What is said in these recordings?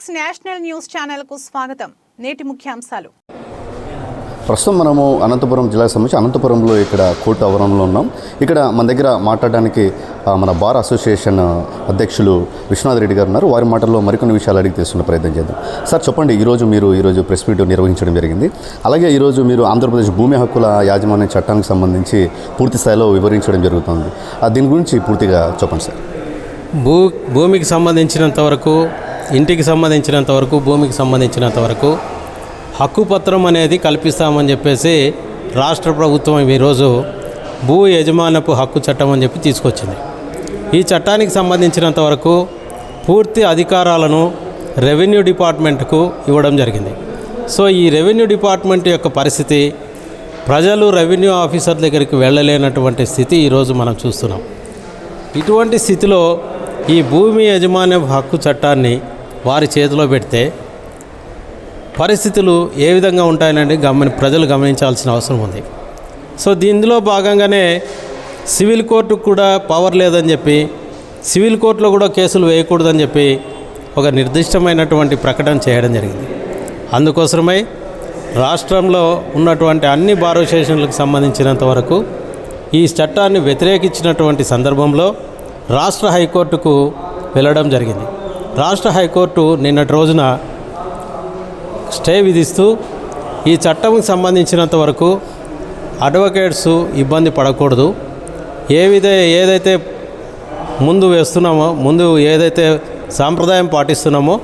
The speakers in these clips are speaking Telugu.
సిక్స్ నేషనల్ న్యూస్ ఛానల్కు స్వాగతం. నేటి ముఖ్యాంశాలు. ప్రస్తుతం మనము అనంతపురం జిల్లాకు సంబంధించి అనంతపురంలో ఇక్కడ కోర్టు ఆవరణలో ఉన్నాం. ఇక్కడ మన దగ్గర మాట్లాడడానికి మన బార్ అసోసియేషన్ అధ్యక్షులు విశ్వనాథ్ రెడ్డి గారు ఉన్నారు. వారి మాటల్లో మరికొన్ని విషయాలు అడిగి తెలుసుకునే ప్రయత్నం చేద్దాం. సార్ చెప్పండి ఈరోజు మీరు ఈరోజు ప్రెస్ మీట్ నిర్వహించడం జరిగింది. అలాగే ఈరోజు మీరు ఆంధ్రప్రదేశ్ భూమి హక్కుల యాజమాన్య చట్టానికి సంబంధించి పూర్తి స్థాయిలో వివరించడం జరుగుతుంది. ఆ, దీని గురించి పూర్తిగా చెప్పండి సార్. భూ భూమికి సంబంధించినంత వరకు ఇంటికి సంబంధించినంత వరకు భూమికి సంబంధించినంత వరకు హక్కు పత్రం అనేది కల్పిస్తామని చెప్పేసి రాష్ట్ర ప్రభుత్వం ఈరోజు భూ యజమానపు హక్కు చట్టం అని చెప్పి తీసుకొచ్చింది. ఈ చట్టానికి సంబంధించినంత వరకు పూర్తి అధికారాలను రెవెన్యూ డిపార్ట్మెంట్కు ఇవ్వడం జరిగింది. సో ఈ రెవెన్యూ డిపార్ట్మెంట్ యొక్క పరిస్థితి ప్రజలు రెవెన్యూ ఆఫీసర్ దగ్గరికి వెళ్ళలేనటువంటి స్థితి ఈరోజు మనం చూస్తున్నాం. ఇటువంటి స్థితిలో ఈ భూమి యజమాన్య హక్కు చట్టాన్ని వారి చేతిలో పెడితే పరిస్థితులు ఏ విధంగా ఉంటాయనండి గమని ప్రజలు గమనించాల్సిన అవసరం ఉంది. సో దీనిలో భాగంగానే సివిల్ కోర్టుకు కూడా పవర్ లేదని చెప్పి సివిల్ కోర్టులో కూడా కేసులు వేయకూడదని చెప్పి ఒక నిర్దిష్టమైనటువంటి ప్రకటన చేయడం జరిగింది. అందుకోసమై రాష్ట్రంలో ఉన్నటువంటి అన్ని బారో స్టేషన్లకు సంబంధించినంత వరకు ఈ చట్టాన్ని వ్యతిరేకించినటువంటి సందర్భంలో రాష్ట్ర హైకోర్టుకు వెళ్ళడం జరిగింది. రాష్ట్ర హైకోర్టు నిన్నటి రోజున స్టే విధిస్తూ ఈ చట్టంకు సంబంధించినంత వరకు అడ్వకేట్స్ ఇబ్బంది పడకూడదు. ఏ విధ ఏదైతే ముందు వేస్తున్నామో ముందు ఏదైతే సాంప్రదాయం పాటిస్తున్నామో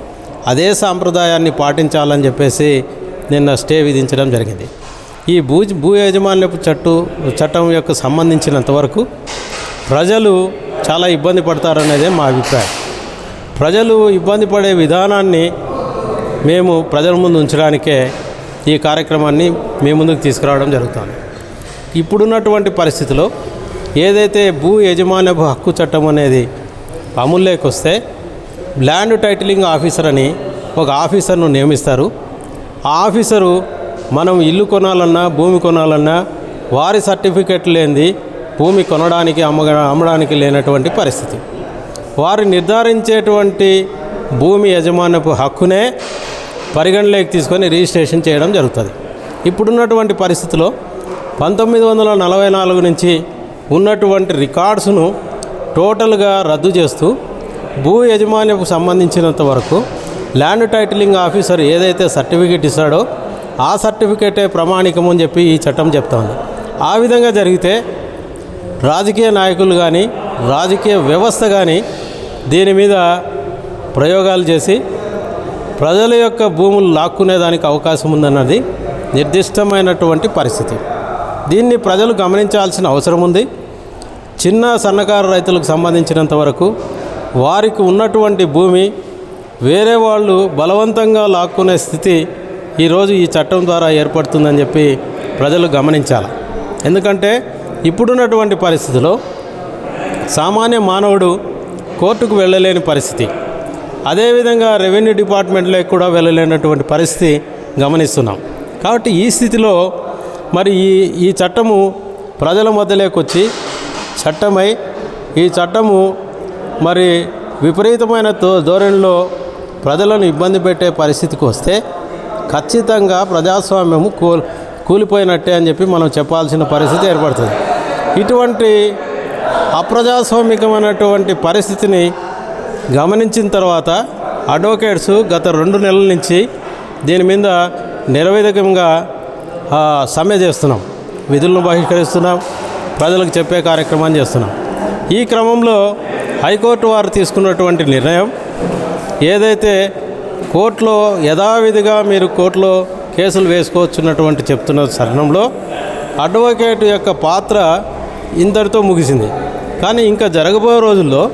అదే సాంప్రదాయాన్ని పాటించాలని చెప్పేసి నిన్న స్టే విధించడం జరిగింది. ఈ భూ భూ యాజమాన్యపు చట్టు చట్టం యొక్క సంబంధించినంత వరకు ప్రజలు చాలా ఇబ్బంది పడతారనేదే మా అభిప్రాయం. ప్రజలు ఇబ్బంది పడే విధానాన్ని మేము ప్రజల ముందు ఉంచడానికే ఈ కార్యక్రమాన్ని మీ ముందుకు తీసుకురావడం జరుగుతుంది. ఇప్పుడున్నటువంటి పరిస్థితిలో ఏదైతే భూ యజమాన్య హక్కు చట్టం అనేది అమల్లోకి వస్తే ల్యాండ్ టైటిలింగ్ ఆఫీసర్ అని ఒక ఆఫీసర్ను నియమిస్తారు. ఆ ఆఫీసరు మనం ఇల్లు కొనాలన్నా భూమి కొనాలన్నా వారి సర్టిఫికెట్ లేనిది భూమి కొనడానికి అమ్మగా అమ్మడానికి లేనటువంటి పరిస్థితి. వారు నిర్ధారించేటువంటి భూమి యజమానపు హక్కునే పరిగణలోకి తీసుకొని రిజిస్ట్రేషన్ చేయడం జరుగుతుంది. ఇప్పుడున్నటువంటి పరిస్థితిలో పంతొమ్మిది వందల నలభై నాలుగు నుంచి ఉన్నటువంటి రికార్డ్స్ను టోటల్గా రద్దు చేస్తూ భూ యజమాన్యకు సంబంధించినంత వరకు ల్యాండ్ టైటిలింగ్ ఆఫీసర్ ఏదైతే సర్టిఫికేట్ ఇస్తాడో ఆ సర్టిఫికేటే ప్రమాణికం అని చెప్పి ఈ చట్టం చెప్తోంది. ఆ విధంగా జరిగితే రాజకీయ నాయకులు కానీ రాజకీయ వ్యవస్థ కానీ దీని మీద ప్రయోగాలు చేసి ప్రజల యొక్క భూములు లాక్కునేదానికి అవకాశం ఉందన్నది నిర్దిష్టమైనటువంటి పరిస్థితి. దీన్ని ప్రజలు గమనించాల్సిన అవసరం ఉంది. చిన్న సన్నకారు రైతులకు సంబంధించినంత వరకు వారికి ఉన్నటువంటి భూమి వేరే వాళ్ళు బలవంతంగా లాక్కునే స్థితి ఈరోజు ఈ చట్టం ద్వారా ఏర్పడుతుందని చెప్పి ప్రజలు గమనించాలి. ఎందుకంటే ఇప్పుడున్నటువంటి పరిస్థితిలో సామాన్య మానవుడు కోర్టుకు వెళ్ళలేని పరిస్థితి. అదేవిధంగా రెవెన్యూ డిపార్ట్మెంట్లోకి కూడా వెళ్ళలేనటువంటి పరిస్థితి గమనిస్తున్నాం. కాబట్టి ఈ స్థితిలో మరి ఈ ఈ చట్టము ప్రజల మధ్యలోకి వచ్చి చట్టమై ఈ చట్టము మరి విపరీతమైన ధోరణిలో ప్రజలను ఇబ్బంది పెట్టే పరిస్థితికి వస్తే ఖచ్చితంగా ప్రజాస్వామ్యము కూల్ కూలిపోయినట్టే అని చెప్పి మనం చెప్పాల్సిన పరిస్థితి ఏర్పడుతుంది. ఇటువంటి అప్రజాస్వామికమైనటువంటి పరిస్థితిని గమనించిన తర్వాత అడ్వకేట్స్ గత రెండు నెలల నుంచి దీని మీద నిరవేదకంగా సమ్మె చేస్తున్నాం. విధులను బహిష్కరిస్తున్నాం. ప్రజలకు చెప్పే కార్యక్రమాన్ని చేస్తున్నాం. ఈ క్రమంలో హైకోర్టు వారు తీసుకున్నటువంటి నిర్ణయం ఏదైతే కోర్టులో యథావిధిగా మీరు కోర్టులో కేసులు వేసుకోవచ్చున్నటువంటి చెప్తున్న తరుణంలో అడ్వకేట్ యొక్క పాత్ర ఇంతటితో ముగిసింది. కానీ ఇంకా జరగబోయే రోజుల్లో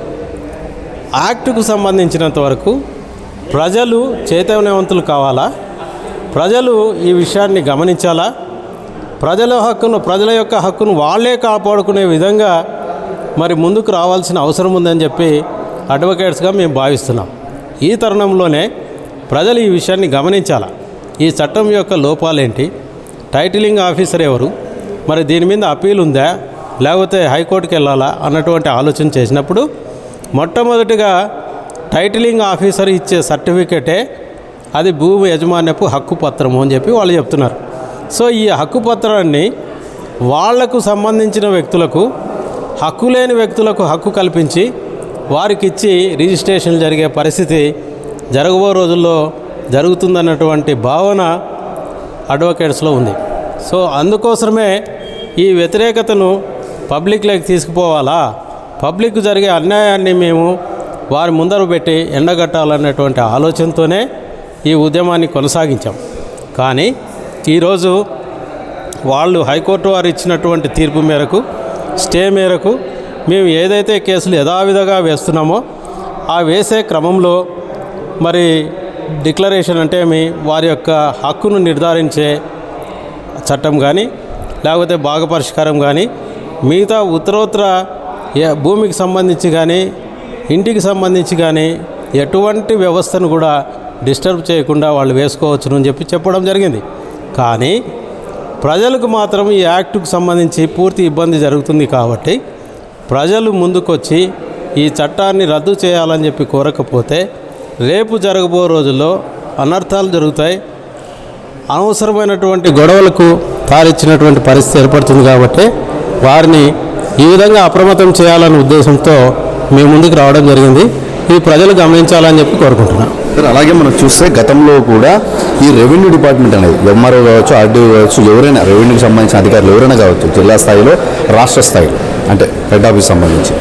యాక్టుకు సంబంధించినంత వరకు ప్రజలు చైతన్యవంతులు కావాలా? ప్రజలు ఈ విషయాన్ని గమనించాలా? ప్రజల హక్కును ప్రజల యొక్క హక్కును వాళ్ళే కాపాడుకునే విధంగా మరి ముందుకు రావాల్సిన అవసరం ఉందని చెప్పి అడ్వకేట్స్గా మేము భావిస్తున్నాం. ఈ తరుణంలోనే ప్రజలు ఈ విషయాన్ని గమనించాలా? ఈ చట్టం యొక్క లోపాలేంటి? టైటిలింగ్ ఆఫీసర్ ఎవరు? మరి దీని మీద అప్పీల్ ఉందా? లేకపోతే హైకోర్టుకి వెళ్ళాలా అన్నటువంటి ఆలోచన చేసినప్పుడు మొట్టమొదటిగా టైటిలింగ్ ఆఫీసర్ ఇచ్చే సర్టిఫికేటే అది భూమి యజమాన్యపు హక్కు పత్రము అని చెప్పి వాళ్ళు చెప్తున్నారు. సో ఈ హక్కు పత్రాన్ని వాళ్ళకు సంబంధించిన వ్యక్తులకు హక్కు లేని వ్యక్తులకు హక్కు కల్పించి వారికి ఇచ్చి రిజిస్ట్రేషన్ జరిగే పరిస్థితి జరగబో రోజుల్లో జరుగుతుందన్నటువంటి భావన అడ్వకేట్స్లో ఉంది. సో అందుకోసమే ఈ వ్యతిరేకతను పబ్లిక్లోకి తీసుకుపోవాలా? పబ్లిక్ జరిగే అన్యాయాన్ని మేము వారి ముందర పెట్టి ఎండగట్టాలన్నటువంటి ఆలోచనతోనే ఈ ఉద్యమాన్ని కొనసాగించాం. కానీ ఈరోజు వాళ్ళు హైకోర్టు వారు ఇచ్చినటువంటి తీర్పు మేరకు స్టే మేరకు మేము ఏదైతే కేసులు యథావిధిగా వేస్తున్నామో ఆ వేసే క్రమంలో మరి డిక్లరేషన్ అంటే మీ వారి యొక్క హక్కును నిర్ధారించే చట్టం కానీ లేకపోతే భాగ పరిష్కారం కానీ మిగతా ఉత్తరోత్తర భూమికి సంబంధించి కానీ ఇంటికి సంబంధించి కానీ ఎటువంటి వ్యవస్థను కూడా డిస్టర్బ్ చేయకుండా వాళ్ళు వేసుకోవచ్చును అని చెప్పి చెప్పడం జరిగింది. కానీ ప్రజలకు మాత్రం ఈ యాక్టుకు సంబంధించి పూర్తి ఇబ్బంది జరుగుతుంది కాబట్టి ప్రజలు ముందుకొచ్చి ఈ చట్టాన్ని రద్దు చేయాలని చెప్పి కోరకపోతే రేపు జరగబో రోజుల్లో అనర్థాలు జరుగుతాయి. అనవసరమైనటువంటి గొడవలకు తారిచ్చినటువంటి పరిస్థితి ఏర్పడుతుంది కాబట్టి వారిని ఈ విధంగా అప్రమత్తం చేయాలనే ఉద్దేశంతో మేము ముందుకు రావడం జరిగింది. ఈ ప్రజలు గమనించాలని చెప్పి కోరుకుంటున్నాను సార్ అలాగే మనం చూస్తే గతంలో కూడా ఈ రెవెన్యూ డిపార్ట్మెంట్ అనేది ఎంఆర్ఓ కావచ్చు ఆర్డీఓ కావచ్చు ఎవరైనా రెవెన్యూకి సంబంధించిన అధికారులు ఎవరైనా కావచ్చు జిల్లా స్థాయిలో రాష్ట్ర స్థాయిలో అంటే హెడ్ ఆఫీస్ సంబంధించి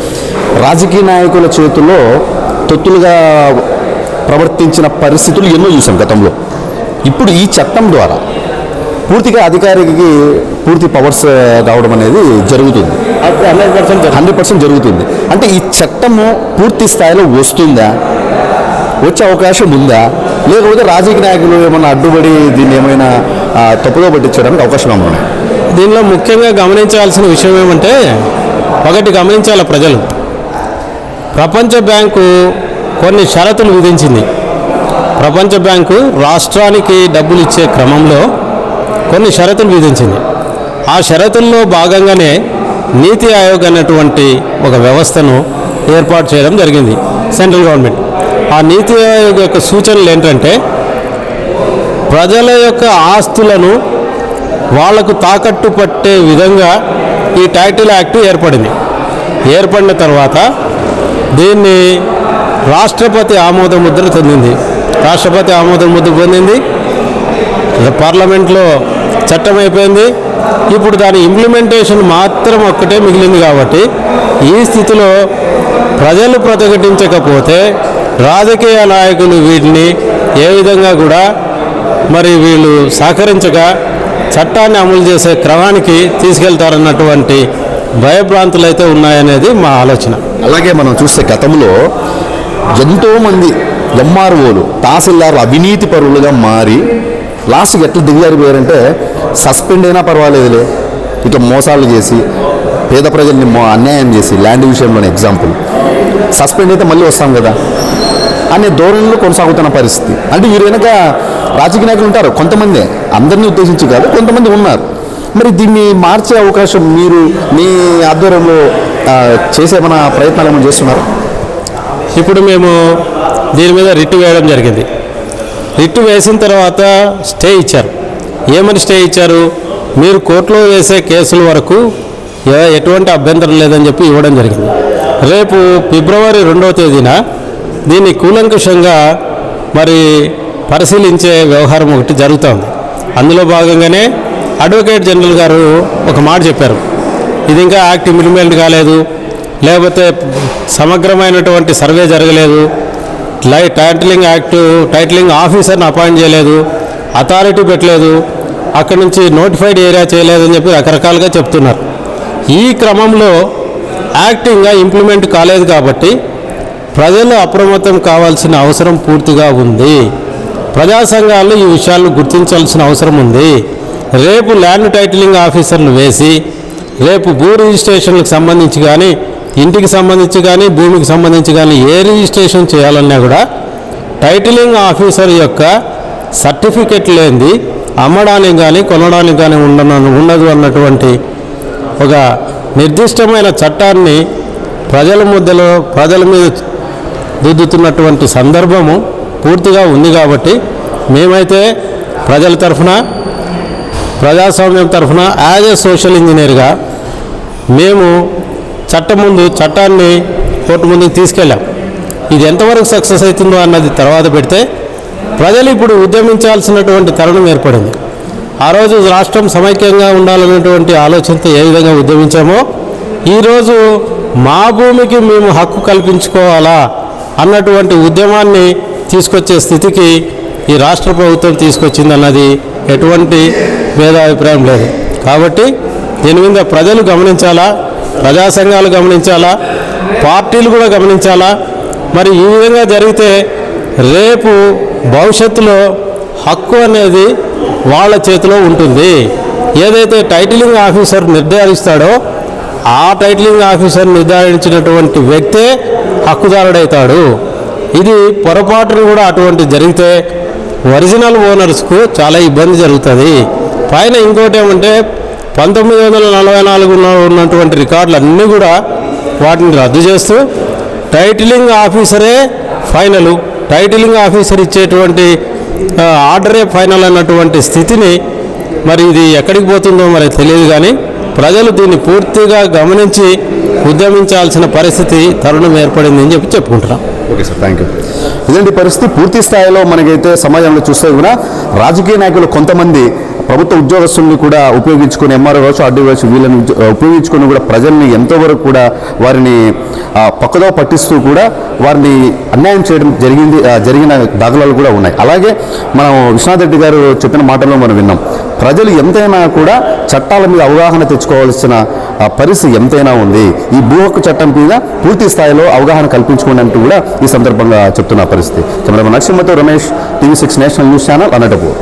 రాజకీయ నాయకుల చేతుల్లో తొత్తులుగా ప్రవర్తించిన పరిస్థితులు ఎన్నో చూసాం గతంలో. ఇప్పుడు ఈ చట్టం ద్వారా పూర్తిగా అధికారికి పూర్తి పవర్స్ రావడం అనేది జరుగుతుంది. హండ్రెడ్ పర్సెంట్ హండ్రెడ్ పర్సెంట్ జరుగుతుంది. అంటే ఈ చట్టము పూర్తి స్థాయిలో వస్తుందా? వచ్చే అవకాశం ఉందా? లేకపోతే రాజకీయ నాయకులు ఏమైనా అడ్డుపడి దీన్ని ఏమైనా తప్పుగా పట్టించడానికి అవకాశం ఉన్నాయి? దీనిలో ముఖ్యంగా గమనించాల్సిన విషయం ఏమంటే ఒకటి గమనించాలి ప్రజలు. ప్రపంచ బ్యాంకు కొన్ని షరతులు విధించింది. ప్రపంచ బ్యాంకు రాష్ట్రానికి డబ్బులు ఇచ్చే క్రమంలో కొన్ని షరతులు విధించింది. ఆ షరతుల్లో భాగంగానే నీతి ఆయోగ్ అనేటువంటి ఒక వ్యవస్థను ఏర్పాటు చేయడం జరిగింది సెంట్రల్ గవర్నమెంట్. ఆ నీతి ఆయోగ్ యొక్క సూచనలు ఏంటంటే ప్రజల యొక్క ఆస్తులను వాళ్ళకు తాకట్టు పట్టే విధంగా ఈ టైటిల్ యాక్ట్ ఏర్పడింది. ఏర్పడిన తర్వాత దీన్ని రాష్ట్రపతి ఆమోద ముద్ర పొందింది. రాష్ట్రపతి ఆమోద ముద్ర పొందింది. పార్లమెంట్లో చట్టం అయిపోయింది. ఇప్పుడు దాని ఇంప్లిమెంటేషన్ మాత్రం ఒక్కటే మిగిలింది కాబట్టి ఈ స్థితిలో ప్రజలు ప్రతిఘటించకపోతే రాజకీయ నాయకులు వీటిని ఏ విధంగా కూడా మరి వీళ్ళు సహకరించగా చట్టాన్ని అమలు చేసే క్రమానికి తీసుకెళ్తారన్నటువంటి భయభ్రాంతులు అయితే ఉన్నాయనేది మా ఆలోచన. అలాగే మనం చూస్తే గతంలో ఎంతోమంది ఎంఆర్ఓలు తహసీల్దారులు అవినీతి పరులుగా మారి లాస్ట్కి ఎట్లా దిగజారిపోయారంటే సస్పెండ్ అయినా పర్వాలేదులే. ఇక మోసాలు చేసి పేద ప్రజల్ని అన్యాయం చేసి ల్యాండ్ విషయంలోని ఎగ్జాంపుల్. సస్పెండ్ అయితే మళ్ళీ వస్తాం కదా. అనే ధోరణిలో కొనసాగుతున్న పరిస్థితి. అంటే వీరు వెనక రాజకీయ నాయకులు ఉంటారు కొంతమందే. అందరినీ ఉద్దేశించి కాదు కొంతమంది ఉన్నారు. మరి దీన్ని మార్చే అవకాశం మీరు మీ ఆధ్వర్యంలో చేసేమన్నా ప్రయత్నాలు ఏమైనా చేస్తున్నారు? ఇప్పుడు మేము దీని మీద రిట్ వేయడం జరిగింది. రిట్ వేసిన తర్వాత స్టే ఇచ్చారు. ఏమని స్టే ఇచ్చారు? మీరు కోర్టులో వేసే కేసుల వరకు ఎటువంటి అభ్యంతరం లేదని చెప్పి ఇవ్వడం జరిగింది. రేపు ఫిబ్రవరి రెండవ తేదీన దీన్ని కూలంకషంగా మరి పరిశీలించే వ్యవహారం ఒకటి జరుగుతోంది అందులో భాగంగానే అడ్వకేట్ జనరల్ గారు ఒక మాట చెప్పారు. ఇది ఇంకా యాక్ట్ ఇంప్లిమెంట్ కాలేదు. లేకపోతే సమగ్రమైనటువంటి సర్వే జరగలేదు. లై టైటిలింగ్ యాక్ట్ టైటిలింగ్ ఆఫీసర్ని అపాయింట్ చేయలేదు అథారిటీ పెట్టలేదు అక్కడి నుంచి నోటిఫైడ్ ఏరియా చేయలేదని చెప్పి రకరకాలుగా చెప్తున్నారు. ఈ క్రమంలో యాక్టింగ్గా ఇంప్లిమెంట్ కాలేదు కాబట్టి ప్రజలు అప్రమత్తం కావాల్సిన అవసరం పూర్తిగా ఉంది. ప్రజా సంఘాలు ఈ విషయాలను గుర్తించాల్సిన అవసరం ఉంది. రేపు ల్యాండ్ టైటిలింగ్ ఆఫీసర్లు వేసి రేపు భూ రిజిస్ట్రేషన్లకు సంబంధించి కానీ ఇంటికి సంబంధించి కానీ భూమికి సంబంధించి కానీ ఏ రిజిస్ట్రేషన్ చేయాలన్నా కూడా టైటిలింగ్ ఆఫీసర్ యొక్క సర్టిఫికెట్ లేనిది అమ్మడానికి కానీ కొనడానికి కానీ ఉండను ఉండదు అన్నటువంటి ఒక నిర్దిష్టమైన చట్టాన్ని ప్రజల ముద్దలో ప్రజల మీద దిద్దుతున్నటువంటి సందర్భము పూర్తిగా ఉంది కాబట్టి మేమైతే ప్రజల తరఫున ప్రజాస్వామ్యం తరఫున యాజ్ ఏ సోషల్ ఇంజనీర్గా మేము చట్టం ముందు చట్టాన్ని కోర్టు ముందుకు తీసుకెళ్ళాం. ఇది ఎంతవరకు సక్సెస్ అవుతుందో అన్నది తర్వాత పెడితే ప్రజలు ఇప్పుడు ఉద్యమించాల్సినటువంటి తరుణం ఏర్పడింది. ఆ రోజు రాష్ట్రం సమైక్యంగా ఉండాలనేటువంటి ఆలోచనతో ఏ విధంగా ఉద్యమించామో ఈరోజు మా భూమికి మేము హక్కు కల్పించుకోవాలా అన్నటువంటి ఉద్యమాన్ని తీసుకొచ్చే స్థితికి ఈ రాష్ట్ర ప్రభుత్వం తీసుకొచ్చింది అన్నది ఎటువంటి భేదాభిప్రాయం లేదు. కాబట్టి దీని మీద ప్రజలు గమనించాలా? ప్రజా సంఘాలు గమనించాలా? పార్టీలు కూడా గమనించాలా? మరి ఈ విధంగా జరిగితే రేపు భవిష్యత్తులో హక్కు అనేది వాళ్ళ చేతిలో ఉంటుంది. ఏదైతే టైటిలింగ్ ఆఫీసర్ నిర్ధారిస్తాడో ఆ టైటిలింగ్ ఆఫీసర్ నిర్ధారించినటువంటి వ్యక్తే హక్కుదారుడవుతాడు ఇది పొరపాటును కూడా అటువంటి జరిగితే ఒరిజినల్ ఓనర్స్కు చాలా ఇబ్బంది జరుగుతుంది. పైన ఇంకోటి ఏమంటే పంతొమ్మిది వందల నలభై నాలుగులో ఉన్నటువంటి రికార్డులు అన్నీ కూడా వాటిని రద్దు చేస్తూ టైటిలింగ్ ఆఫీసరే ఫైనలు టైటిలింగ్ ఆఫీసర్ ఇచ్చేటువంటి ఆర్డరే ఫైనల్ అన్నటువంటి స్థితిని మరి ఇది ఎక్కడికి పోతుందో మరి తెలియదు కానీ ప్రజలు దీన్ని పూర్తిగా గమనించి ఉద్యమించాల్సిన పరిస్థితి తరుణం ఏర్పడింది అని చెప్పి చెప్పుకుంటున్నాం. ఓకే సార్ థ్యాంక్ యూ ఇలాంటి పరిస్థితి? పూర్తి స్థాయిలో మనకైతే సమాజంలో చూస్తే కూడా రాజకీయ నాయకులు కొంతమంది ప్రభుత్వ ఉద్యోగస్తుల్ని కూడా ఉపయోగించుకొని ఎంఆర్ఓ కావచ్చు ఆర్డీ కావచ్చు వీళ్ళని ఉపయోగించుకొని కూడా ప్రజల్ని ఎంతవరకు కూడా వారిని పక్కదో పట్టిస్తూ కూడా వారిని అన్యాయం చేయడం జరిగింది జరిగిన దాఖలాలు కూడా ఉన్నాయి. అలాగే మనం విశ్వనాథ్ రెడ్డి గారు చెప్పిన మాటల్లో మనం విన్నాం. ప్రజలు ఎంతైనా కూడా చట్టాల మీద అవగాహన తెచ్చుకోవాల్సిన పరిస్థితి ఎంతైనా ఉంది. ఈ భూ హక్కు చట్టం మీద పూర్తి స్థాయిలో అవగాహన కల్పించుకోండి అంటూ కూడా ఈ సందర్భంగా చెప్తున్న పరిస్థితి. Cameraman నరసింహతో Ramesh TV six national news channel Anantapur